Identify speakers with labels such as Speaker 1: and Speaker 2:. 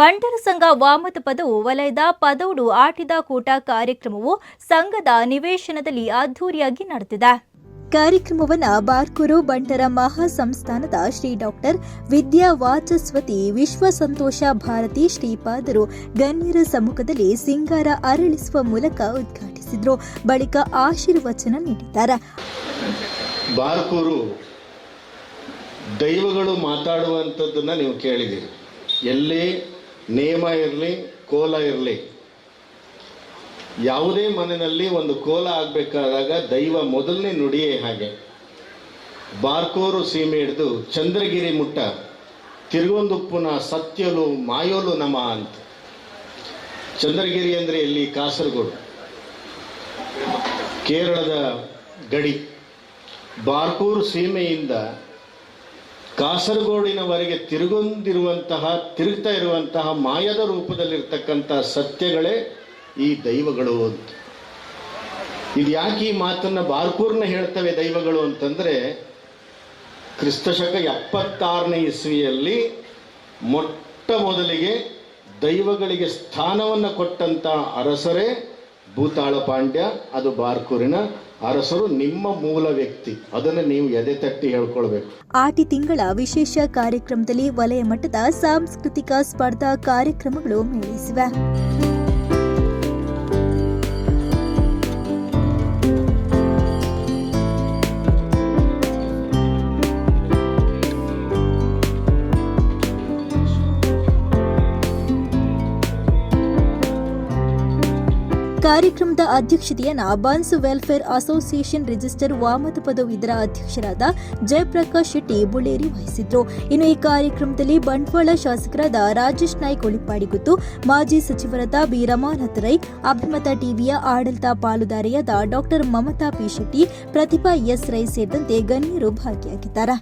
Speaker 1: ಬಂಟರ ಸಂಘ ವಾಮತ ಪದವು ವಲಯದ ಪದೌಡು ಆಟಿದ ಕೂಟ ಕಾರ್ಯಕ್ರಮವು ಸಂಘದ ನಿವೇಶನದಲ್ಲಿ ಅದ್ಧೂರಿಯಾಗಿ ನಡೆದಿದೆ. ಕಾರ್ಯಕ್ರಮವನ್ನು ಬಾರ್ಕೂರು ಬಂಟರ ಮಹಾಸಂಸ್ಥಾನದ ಶ್ರೀ ಡಾಕ್ಟರ್ ವಿದ್ಯಾ ವಾಚಸ್ವತಿ ವಿಶ್ವ ಸಂತೋಷ ಭಾರತಿ ಶ್ರೀಪಾದರು ಗಣ್ಯರ ಸಮ್ಮುಖದಲ್ಲಿ ಸಿಂಗಾರ ಅರಳಿಸುವ ಮೂಲಕ ಉದ್ಘಾಟಿಸಿದ್ರು. ಬಳಿಕ ಆಶೀರ್ವಚನ ನೀಡಿದ್ದಾರೆ.
Speaker 2: ಬಾರ್ಕೂರು ದೈವಗಳು ಮಾತಾಡುವಂಥದ್ದನ್ನು ನೀವು ಕೇಳಿದ್ದೀರಿ. ಎಲ್ಲಿ ನೇಮ ಇರಲಿ, ಕೋಲ ಇರಲಿ. ಯಾವುದೇ ಮನೆಯಲ್ಲಿ ಒಂದು ಕೋಲ ಆಗಬೇಕಾದಾಗ ದೈವ ಮೊದಲನೇ ನುಡಿಯೇ ಹಾಗೆ. ಬಾರ್ಕೂರು ಸೀಮೆ ಹಿಡಿದು ಚಂದ್ರಗಿರಿ ಮುಟ್ಟ ತಿರುಗೊಂದುಪ್ಪುನ ಸತ್ಯಲು ಮಾಯೋಲು ನಮ ಅಂತ. ಚಂದ್ರಗಿರಿ ಅಂದರೆ ಇಲ್ಲಿ ಕಾಸರಗೋಡು. ಕೇರಳದ ಗಡಿ. ಬಾರ್ಕೂರು ಸೀಮೆಯಿಂದ ಕಾಸರಗೋಡಿನವರೆಗೆ ತಿರುಗೊಂದಿರುವಂತಹ ತಿರುಗ್ತಾ ಇರುವಂತಹ ಮಾಯದ ರೂಪದಲ್ಲಿರ್ತಕ್ಕಂತಹ ಸತ್ಯಗಳೇ ಈ ದೈವಗಳು ಅಂತ. ಇದು ಯಾಕೆ ಈ ಮಾತನ್ನ ಬಾರ್ಕೂರ್ನ ಹೇಳ್ತವೆ ದೈವಗಳು ಅಂತಂದ್ರೆ, ಕ್ರಿಸ್ತಶಕ ಎಪ್ಪತ್ತಾರನೇ ಇಸ್ವಿಯಲ್ಲಿ ಮೊಟ್ಟ ಮೊದಲಿಗೆ ದೈವಗಳಿಗೆ ಸ್ಥಾನವನ್ನು ಕೊಟ್ಟಂತ ಅರಸರೇ ಭೂತಾಳ ಪಾಂಡ್ಯ, ಅದು ಬಾರ್ಕೂರಿನ ಅರಸರು, ನಿಮ್ಮ ಮೂಲ ವ್ಯಕ್ತಿ. ಅದನ್ನು ನೀವು ಎದೆ ತಟ್ಟಿ ಹೇಳ್ಕೊಳ್ಬೇಕು.
Speaker 1: ಆಟಿ ತಿಂಗಳ ವಿಶೇಷ ಕಾರ್ಯಕ್ರಮದಲ್ಲಿ ವಲಯ ಮಟ್ಟದ ಸಾಂಸ್ಕೃತಿಕ ಸ್ಪರ್ಧಾ ಕಾರ್ಯಕ್ರಮಗಳು ಮೇಳೈಸಿವೆ. ಕಾರ್ಯಕ್ರಮದ ಅಧ್ಯಕ್ಷತೆಯನ್ನು ಬನ್ಸ್ ವೆಲ್ಫೇರ್ ಅಸೋಸಿಯೇಷನ್ ರಿಜಿಸ್ಟರ್ ವಾಮತ ಪದವು ಇದರ ಅಧ್ಯಕ್ಷರಾದ ಜಯಪ್ರಕಾಶ್ ಶೆಟ್ಟಿ ಬುಳ್ಳೇರಿ ವಹಿಸಿದ್ರು. ಇನ್ನು ಈ ಕಾರ್ಯಕ್ರಮದಲ್ಲಿ ಬಂಟ್ವಾಳ ಶಾಸಕರಾದ ರಾಜೇಶ್ ನಾಯ್ಕ್ ಒಳಿಪಾಡಿಗುತ್ತು ಮಾಜಿ ಸಚಿವರಾದ ಬಿ ರಮಾನಾಥ್ ರೈ, ಅಭಿಮತ ಟಿವಿಯ ಆಡಳಿತ ಪಾಲುದಾರಿಯಾದ doctor Mamata P Shetty, Pratibha S Rai ಸೇರಿದಂತೆ ಗಣ್ಯರು ಭಾಗಿಯಾಗಿದ್ದಾರೆ.